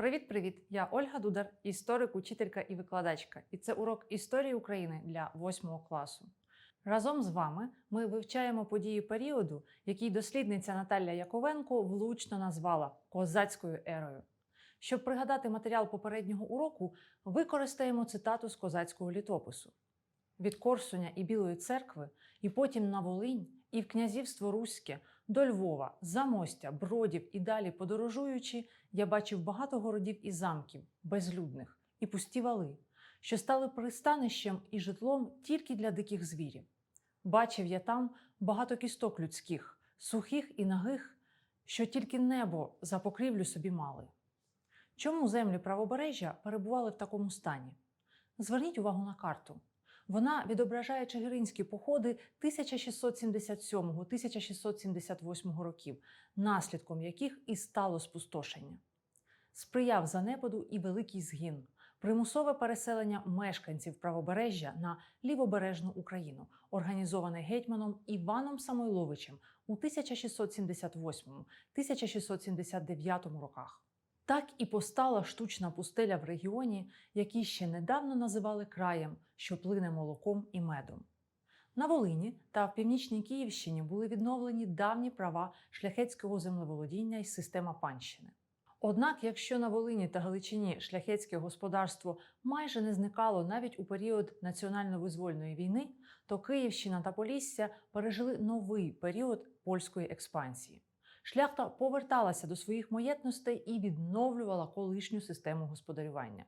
Привіт-привіт! Я Ольга Дудар, історик, учителька і викладачка. І це урок історії України для 8 класу. Разом з вами ми вивчаємо події періоду, який дослідниця Наталя Яковенко влучно назвала козацькою ерою. Щоб пригадати матеріал попереднього уроку, використаємо цитату з козацького літопису. Від Корсуня і Білої церкви, і потім на Волинь, і в князівство Руське, до Львова, Замостя, Бродів і далі подорожуючи, я бачив багато городів і замків, безлюдних, і пусті вали, що стали пристанищем і житлом тільки для диких звірів. Бачив я там багато кісток людських, сухих і нагих, що тільки небо за покрівлю собі мали. Чому землі правобережжя перебували в такому стані? Зверніть увагу на карту. Вона відображає чигиринські походи 1677-1678 років, наслідком яких і стало спустошення. Сприяв занепаду і великий згин, примусове переселення мешканців правобережжя на лівобережну Україну, організоване гетьманом Іваном Самойловичем у 1678-1679 роках. Так і постала штучна пустеля в регіоні, який ще недавно називали краєм, що плине молоком і медом. На Волині та в північній Київщині були відновлені давні права шляхетського землеволодіння і система панщини. Однак, якщо на Волині та Галичині шляхетське господарство майже не зникало навіть у період національно-визвольної війни, то Київщина та Полісся пережили новий період польської експансії. Шляхта поверталася до своїх маєтностей і відновлювала колишню систему господарювання.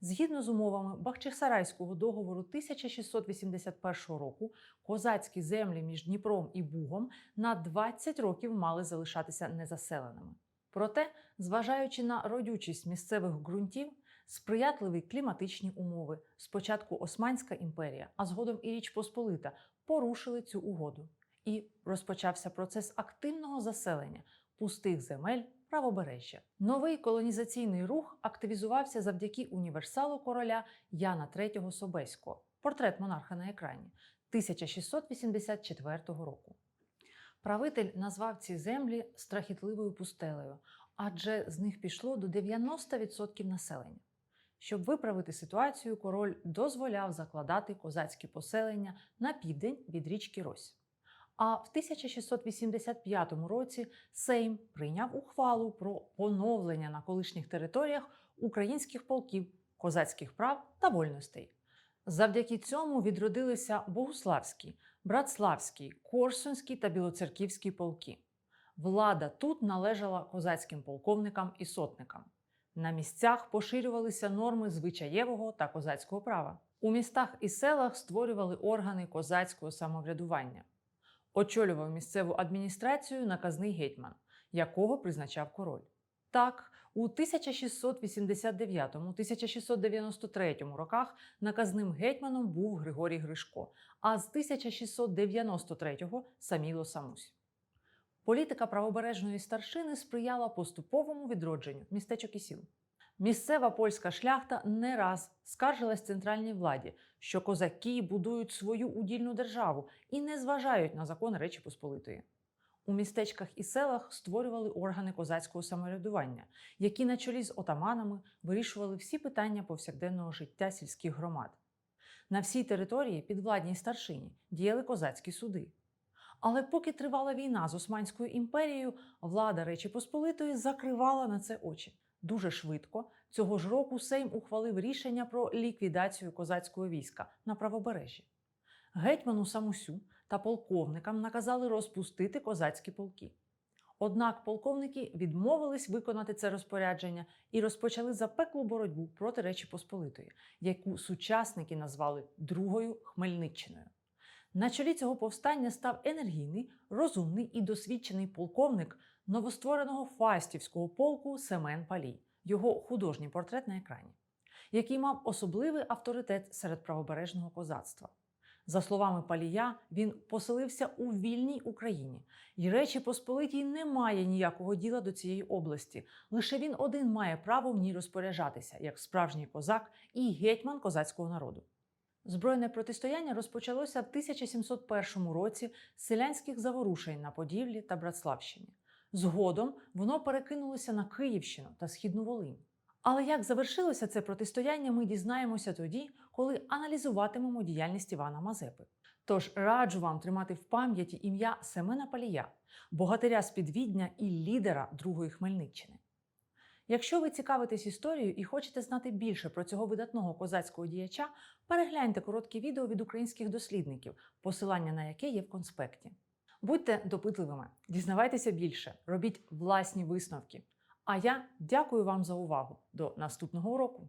Згідно з умовами Бахчисарайського договору 1681 року, козацькі землі між Дніпром і Бугом на 20 років мали залишатися незаселеними. Проте, зважаючи на родючість місцевих ґрунтів, сприятливі кліматичні умови, спочатку Османська імперія, а згодом і Річ Посполита порушили цю угоду і розпочався процес активного заселення пустих земель правобережжя. Новий колонізаційний рух активізувався завдяки універсалу короля Яна III Собеського, портрет монарха на екрані 1684 року. Правитель назвав ці землі страхітливою пустелею, адже з них пішло до 90% населення. Щоб виправити ситуацію, король дозволяв закладати козацькі поселення на південь від річки Рось. А в 1685 році Сейм прийняв ухвалу про поновлення на колишніх територіях українських полків, козацьких прав та вольностей. Завдяки цьому відродилися Богуславський, Братславський, Корсунський та Білоцерківський полки. Влада тут належала козацьким полковникам і сотникам. На місцях поширювалися норми звичаєвого та козацького права. У містах і селах створювали органи козацького самоврядування. Очолював місцеву адміністрацію наказний гетьман, якого призначав король. Так, у 1689-1693 роках наказним гетьманом був Григорій Гришко, а з 1693-го Саміло Самусь. Політика правобережної старшини сприяла поступовому відродженню містечок і сіл. Місцева польська шляхта не раз скаржилась центральній владі, що козаки будують свою удільну державу і не зважають на закон Речі Посполитої. У містечках і селах створювали органи козацького самоврядування, які на чолі з отаманами вирішували всі питання повсякденного життя сільських громад. На всій території підвладній старшині діяли козацькі суди. Але поки тривала війна з Османською імперією, влада Речі Посполитої закривала на це очі. Дуже швидко цього ж року Сейм ухвалив рішення про ліквідацію козацького війська на правобережжі. Гетьману Самусю та полковникам наказали розпустити козацькі полки. Однак полковники відмовились виконати це розпорядження і розпочали запеклу боротьбу проти Речі Посполитої, яку сучасники назвали Другою Хмельниччиною. На чолі цього повстання став енергійний, розумний і досвідчений полковник новоствореного Фастівського полку Семен Палій, його художній портрет на екрані, який мав особливий авторитет серед правобережного козацтва. За словами Палія, він поселився у вільній Україні, і Речі Посполитій не має ніякого діла до цієї області. Лише він один має право в ній розпоряджатися, як справжній козак і гетьман козацького народу. Збройне протистояння розпочалося в 1701 році з селянських заворушень на Поділлі та Братславщині. Згодом воно перекинулося на Київщину та Східну Волинь. Але як завершилося це протистояння, ми дізнаємося тоді, коли аналізуватимемо діяльність Івана Мазепи. Тож раджу вам тримати в пам'яті ім'я Семена Палія, богатиря з підвідня і лідера Другої Хмельниччини. Якщо ви цікавитесь історією і хочете знати більше про цього видатного козацького діяча, перегляньте короткі відео від українських дослідників, посилання на яке є в конспекті. Будьте допитливими, дізнавайтеся більше, робіть власні висновки. А я дякую вам за увагу. До наступного уроку!